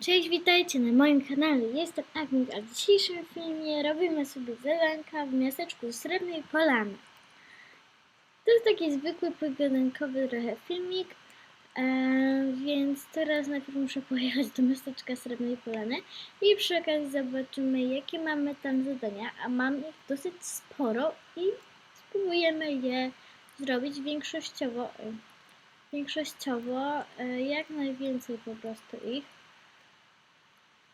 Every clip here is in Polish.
Cześć, witajcie na moim kanale. Jestem Agnik, a w dzisiejszym filmie robimy sobie zadanka w miasteczku Srebrnej Polany. To jest taki zwykły, pogadankowy trochę filmik, e, więc teraz najpierw muszę pojechać do miasteczka Srebrnej Polany i przy okazji zobaczymy, jakie mamy tam zadania, a mam ich dosyć sporo i spróbujemy je zrobić większościowo, e, większościowo e, jak najwięcej po prostu ich.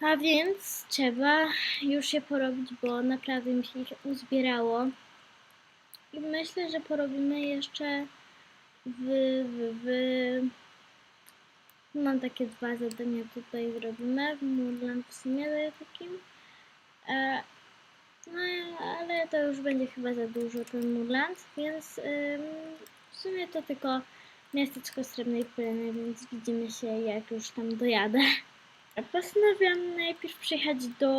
A więc trzeba już się porobić, bo naprawdę mi się ich uzbierało. I myślę, że porobimy jeszcze w, w, w... Mam takie dwa zadania tutaj zrobimy, w Murland w sumie takim. E, no ale to już będzie chyba za dużo ten Murland, więc w sumie to tylko miasteczko Srebrnej Polany, więc widzimy się jak już tam dojadę. Postanawiam najpierw przyjechać do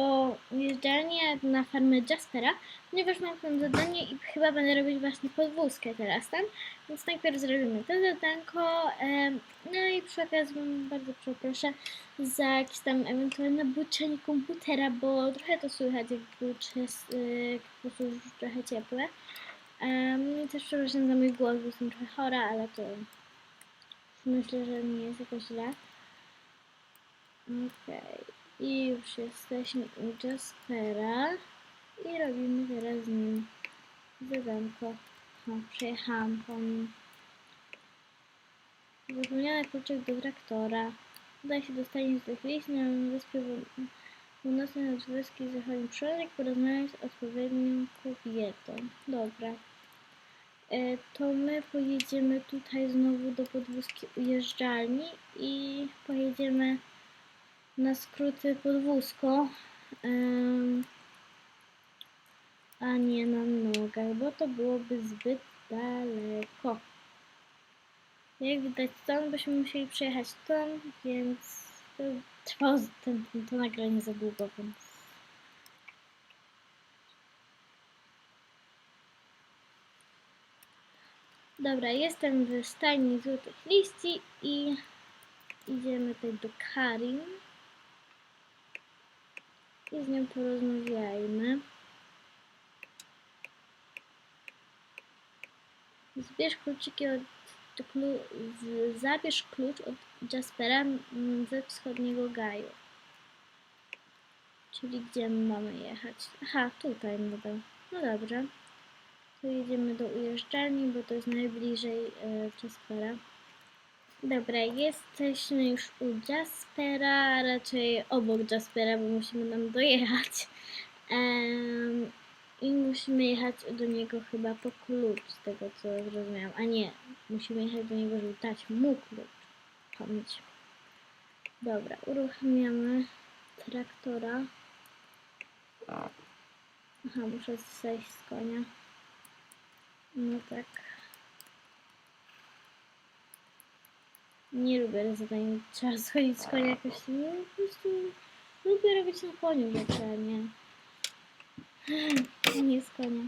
ujeżdżalni na farmę Jaspera, ponieważ mam tam zadanie i chyba będę robić właśnie podwózkę teraz tam, więc najpierw zrobimy to zadanko, no i przy okazji bardzo przeproszę za jakieś tam ewentualne buczenie komputera, bo trochę to słychać jak bucze, y, po trochę ciepłe. Um, I też przepraszam za mój głos, bo jestem trochę chora, ale to myślę, że nie jest jakoś źle. Okej, i już jesteśmy u Jaspera i robimy teraz z nim zadanko. O, przejechałam po nim. Zapomniany kluczyk do traktora. Uda się dostanieć do chwili na wyspie północnej od wyspy zachodniej przodek porozmawiać z odpowiednią kobietą. Dobra. E, to my pojedziemy tutaj znowu do podwózki ujeżdżalni i pojedziemy na skróty podwózko, a nie na nogach, bo to byłoby zbyt daleko. Jak widać stąd byśmy musieli przejechać stąd, więc to trwało ten, to nagranie za długo, więc Dobra, jestem w stajni złotych liści i idziemy tutaj do Karin i z nią porozmawiajmy. Zbierz kluczyki od klu, z, zabierz klucz od Jaspera ze wschodniego gaju. Czyli gdzie mamy jechać? Aha, tutaj nadal. No dobrze. To jedziemy do ujeżdżalni, bo to jest najbliżej e, Jaspera. Dobra, jesteśmy już u Jaspera, a raczej obok Jaspera, bo musimy tam dojechać. Em, I musimy jechać do niego chyba po klucz, z tego co zrozumiałam. A nie, musimy jechać do niego, żeby dać mu klucz. Pomyć. Dobra, uruchamiamy traktora. Aha, muszę zejść z konia. No tak. Nie lubię zadań. Trzeba schodzić z konia jakoś. Po prostu lubię robić na koniu rzeczy, a nie. Nie z konia.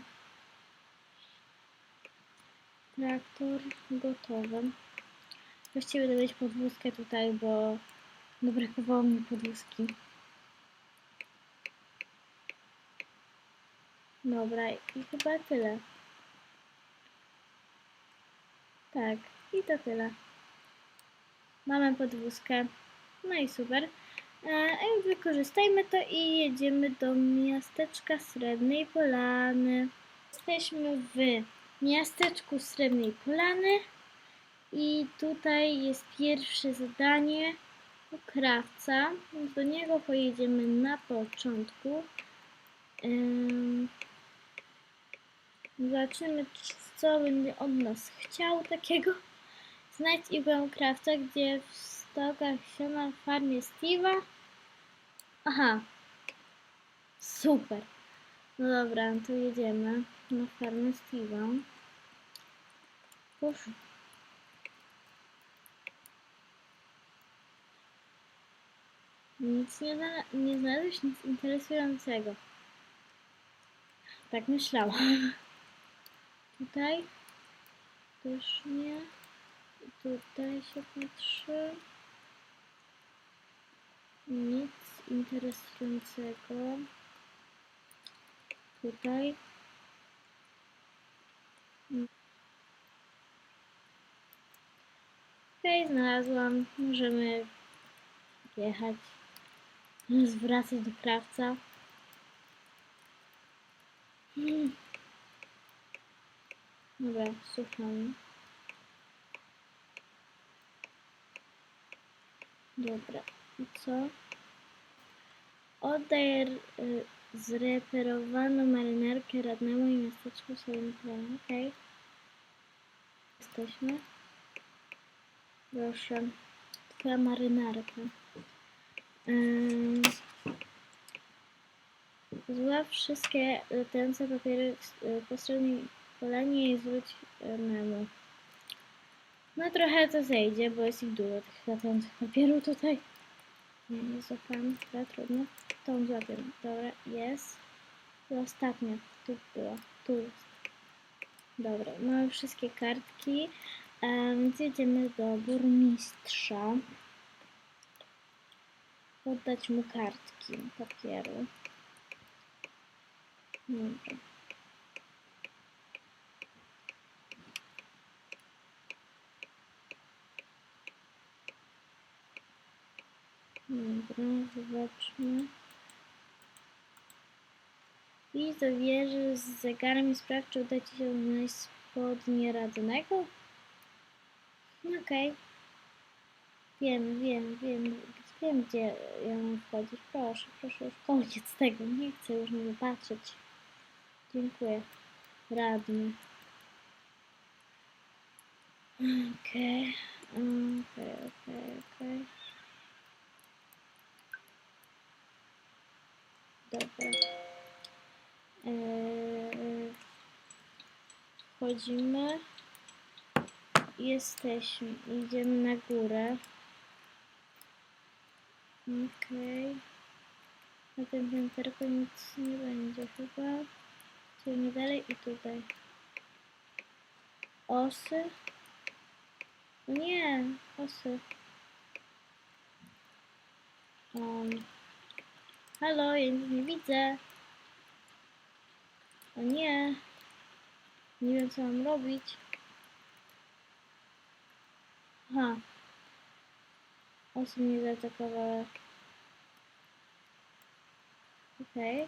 Traktor gotowy. Właściwie mieć podwózkę tutaj, bo no brakowało mi podwózki. Dobra, i chyba tyle. Tak, i to tyle. Mamy podwózkę. No i super. E, wykorzystajmy to i jedziemy do miasteczka Srebrnej Polany. Jesteśmy w miasteczku Srebrnej Polany i tutaj jest pierwsze zadanie u krawca. Do niego pojedziemy na początku. Ym, Zobaczymy, co będzie od nas chciał takiego. Znajdź igłę krawca, gdzie w stokach siana w farmie Steve'a. Aha. Super. No dobra, to jedziemy na farmę Steve'a. Proszę. Nic nie, zna- nie znalazłeś, nic interesującego. Tak myślałam. Tutaj też nie. Tutaj się patrzy. Nie. interesującego. Tutaj. Okej, znalazłam. Możemy jechać. Zwracać do krawca. Hmm. Dobra, słucham. Dobra, i co? Oddaj y, zreperowaną marynarkę radnemu i miasteczku planem. Okej. Jesteśmy. Proszę. Twoja marynarka. Ym, Zław wszystkie latające papiery w- y, po stronie polanie i zwróć y, memu. No trochę to zejdzie, bo jest ich dużo tych latających papierów tutaj. Nie, nie złapałam, ale trudno. Tą złapię. Dobra, jest. I ostatnia. Tu była. Tu jest. Dobra, mamy wszystkie kartki. Więc jedziemy do burmistrza. Oddać mu kartki papieru. Dobra. Dobra, zobaczmy. I zawierzy z zegarem i sprawdź, czy uda Ci się znaleźć spodnie radnego. Okej. Wiem, wiem, wiem, wiem, gdzie mam wchodzić. Proszę, proszę, już koniec tego. Nie chcę już nie patrzeć. Dziękuję. Radny. Okej, okej, okej, okej. Dobra. Wchodzimy. Jesteśmy. Idziemy na górę. Okej. Na tym pięterku nic nie będzie chyba. Idziemy dalej i tutaj. Osy. Nie, osy. Um. Halo, ja nic nie widzę. O nie. Nie wiem, co mam robić. Aha. Osy mnie zaatakowały. Okej.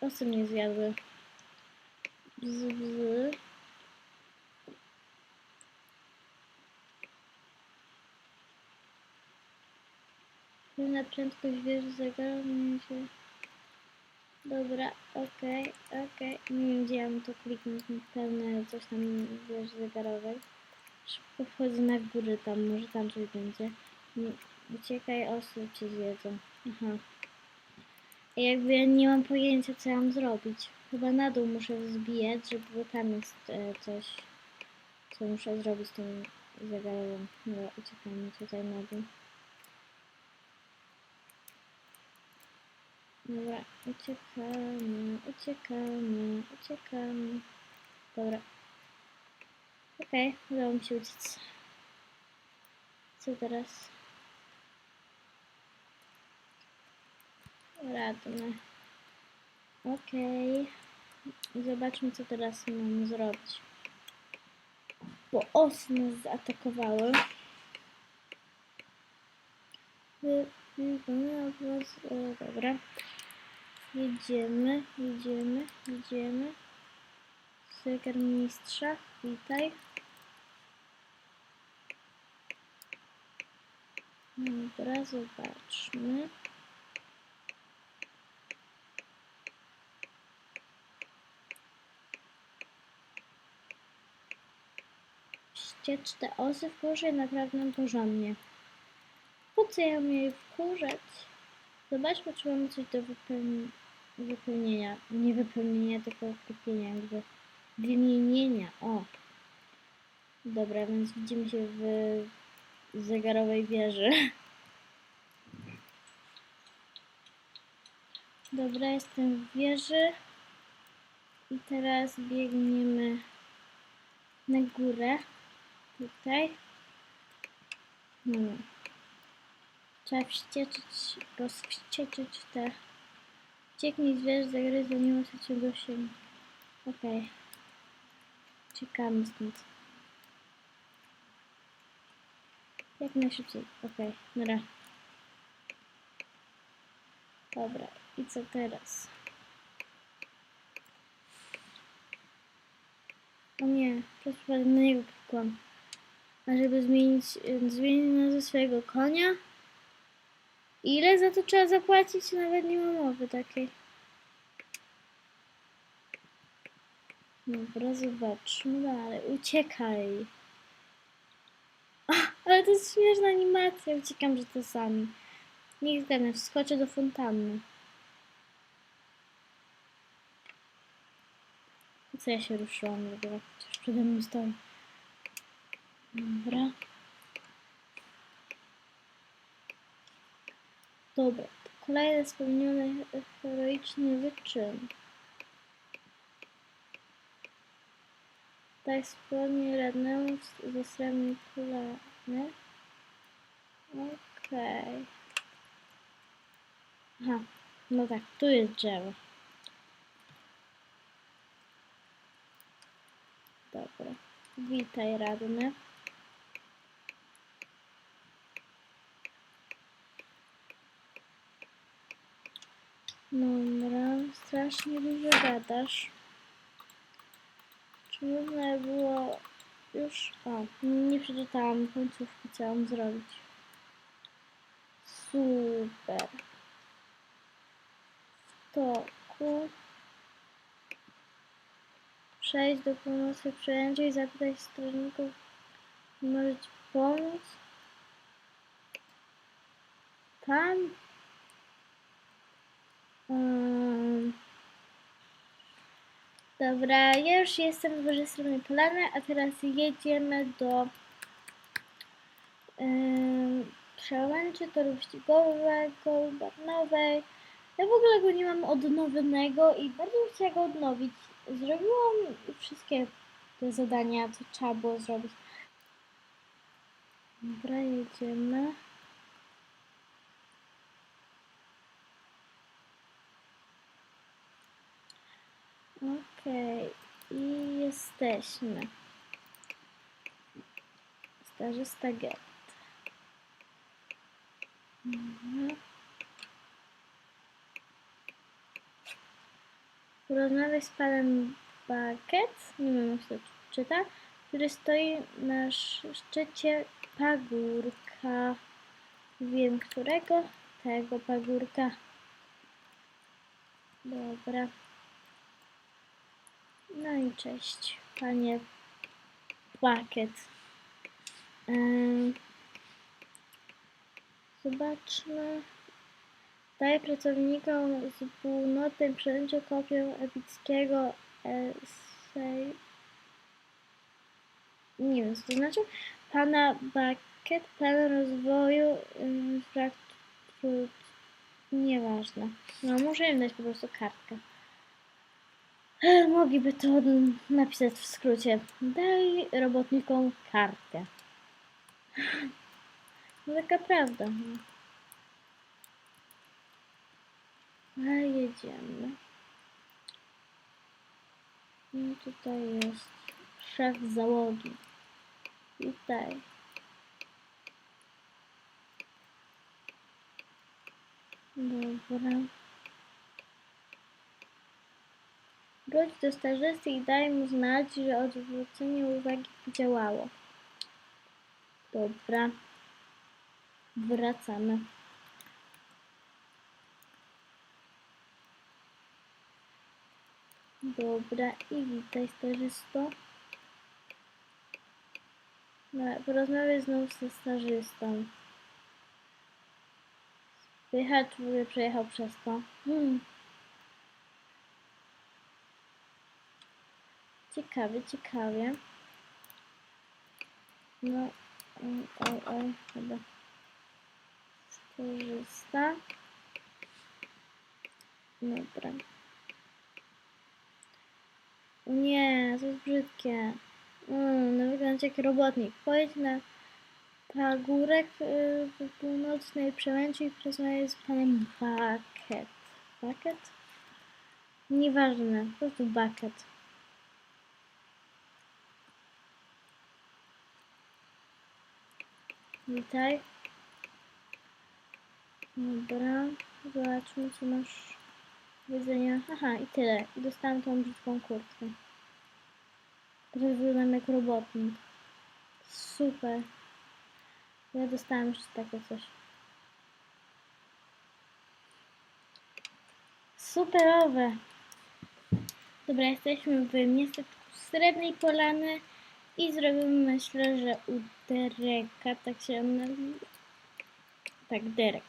Osy mnie zjadły. Bzz, bzz. Pełna prędkość wieży zegaru mnie się... Dobra, okej, okej. Nie wiem, gdzie ja mam to kliknąć. Pełne coś tam wieży zegarowej. Szybko wchodzę na górę tam, może tam coś będzie. Nie, uciekaj, osy cię zjedzą. Aha. I jakby ja nie mam pojęcia, co ja mam zrobić. Chyba na dół muszę zbijać, żeby tam jest e, coś, co muszę zrobić z tym zegarowym. Dobra, uciekamy tutaj na dół. Dobra, uciekamy, uciekamy, uciekamy. Dobra. Okej, udało mi się uciec. Co teraz? Radny. Okej. Zobaczmy, co teraz mam zrobić. Bo osy zaatakowały. E, Dobra. Jedziemy, jedziemy, jedziemy. Zegar mistrza, witaj. Dobra, zobaczmy. Ściecz te osy wkurzę naprawdę porządnie. Po co ja mnie je wkurzać? Zobaczmy, czy mamy coś do wypełni- wypełnienia. Nie wypełnienia, tylko kupienia, jakby wymienienia. O! Dobra, więc widzimy się w zegarowej wieży. Dobra, jestem w wieży. I teraz biegniemy na górę. Tutaj. Hmm. Trzeba wścieczyć, rozwścieczyć te... Cieknij zwierzę, zagryzł, nie ma się do siebie. Okej. Ciekamy stąd. Jak najszybciej. Okej, dobra. Dobra, i co teraz? O nie, przez przypadek na niego klikłam. A żeby zmienić, y, zmienić nazwę swojego konia? Ile za to trzeba zapłacić? Nawet nie ma mowy takiej. Dobra, zobaczmy dalej. Uciekaj. Ale to jest śmieszna animacja. Uciekam, że to sami. Niech zgadnę, wskoczę do fontanny. Co ja się ruszyłam w ogóle? Przede mną stoi. Dobra. Dobra, kolejny spełniony heroiczny wyczyn. Tak spełni radnemu ze srebrnej kulany. Okej. Aha, no tak, tu jest drzewo. Dobra, witaj radny. Dobra, strasznie dużo gadasz. Czy można było już... O, nie przeczytałam końcówki, co mam zrobić. Super. W toku. Przejść do północy przejęcia i zapytać strażników, czy może ci pomóc. Tam Dobra, ja już jestem w dużej stronie a teraz jedziemy do ym, przełęczy toru wyścigowego, Barnowej. Ja w ogóle go nie mam odnowionego i bardzo bym chciała go odnowić. Zrobiłam wszystkie te zadania, co trzeba było zrobić. Dobra, jedziemy. Okej, i jesteśmy. Starzysta get. Mhm. Z panem Bucket, nie wiem jak się czyta, który stoi na sz- szczycie pagórka. Wiem którego, tego pagórka. Dobra. No i cześć, panie Bucket. Ym, Zobaczmy. Daj pracownikom z północnej przejęciu kopię epickiego esej. Nie wiem, co to znaczy. Pana Bucket, plan rozwoju ym, fraktur. Nieważne. No, muszę im dać po prostu kartkę. E, Mogliby to napisać w skrócie. Daj robotnikom kartę. No taka prawda. A jedziemy. No tutaj jest szef załogi. Tutaj. Dobra. Wróć do stażysty i daj mu znać, że odwrócenie uwagi działało. Dobra. Wracamy. Dobra, i witaj stażysto. No, porozmawiaj znów ze stażystą. Czy w ogóle przejechał przez to? Hmm. Ciekawie, ciekawie. No, oj, oj, oj, chyba. Skorzysta. Dobra. Nie, to jest brzydkie. Mm, no wygląda jak robotnik. Pojedź na pagórek y, w północnej przełęczy i porozmawiać z panem Bucket. Bucket? Nieważne, po prostu Bucket. Witaj. Dobra, zobaczmy co masz jedzenia. Aha, i tyle. I dostałam tą brzydką kurtkę. Teraz wyglądam jak robotnik. Super. Ja dostałam już takie coś. Superowe. Dobra, jesteśmy w miasteczku Srebrnej Polany i zrobimy, myślę, że u Dereka, tak się on nazywa. Tak, Derek.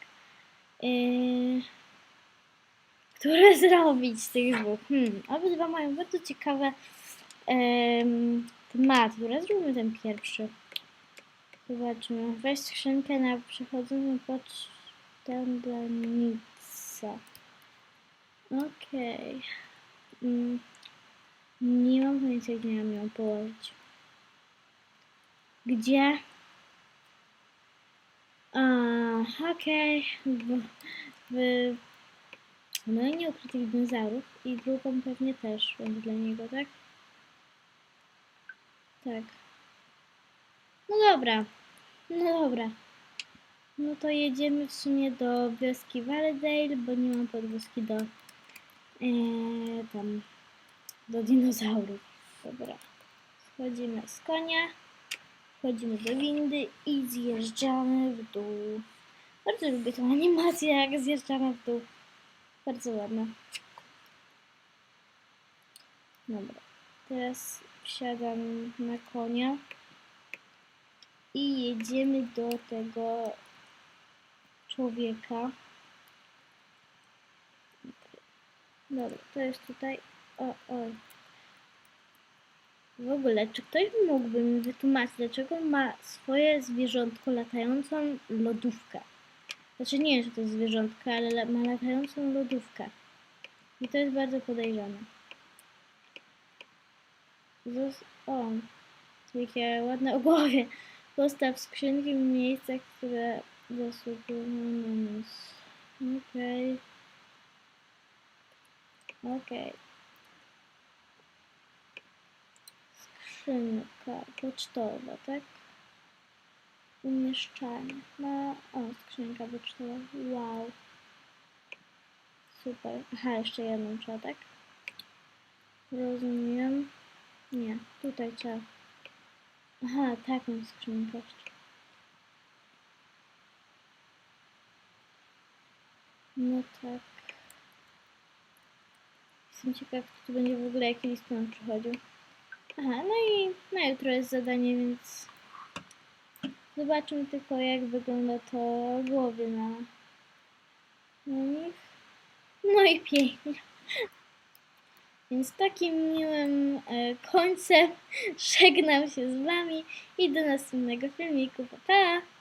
Yy... Które zrobić z tych dwóch? Hmm, obydwa mają bardzo ciekawe em, tematy. Zróbmy ten pierwszy. Zobaczmy. Weź skrzynkę na przechodzącą pocztę dla Nica. Okej. Mm, nie mam pojęcia, gdzie mam ją położyć. Gdzie? Okej. W, w domenie ukrytych dinozaurów i drugą pewnie też będzie dla niego, tak? Tak. No dobra. No dobra. No to jedziemy w sumie do wioski Valledale, bo nie mam podwózki do eee, tam do dinozaurów. Dobra. Schodzimy z konia, wchodzimy do windy i zjeżdżamy w dół. Bardzo lubię tą animację, jak zjeżdżamy w dół. Bardzo ładna. Dobra. Teraz wsiadam na konia i jedziemy do tego człowieka. Dobra, to jest tutaj. O, o. W ogóle, czy ktoś mógłby mi wytłumaczyć, dlaczego ma swoje zwierzątko latającą lodówkę? Znaczy nie że to jest zwierzątko, ale ma latającą lodówkę. I to jest bardzo podejrzane. Zos- o, jakie ładne o głowie. Postaw skrzynki w miejscach, które zasługują na nas. Okej. Okej. Skrzynka pocztowa, tak? Umieszczanie. No, o, skrzynka pocztowa. Wow. Super. Aha, jeszcze jedną trzeba, tak? Rozumiem. Nie, tutaj trzeba. Aha, taką skrzynkę jeszcze. No tak. Jestem ciekaw, czy tu będzie w ogóle jakiś list nam przychodził. Aha, no i na jutro jest zadanie, więc zobaczmy tylko jak wygląda to głowy na, nich. No i pięknie. Więc takim miłym e, końcem żegnam się z Wami i do następnego filmiku. Pa, pa!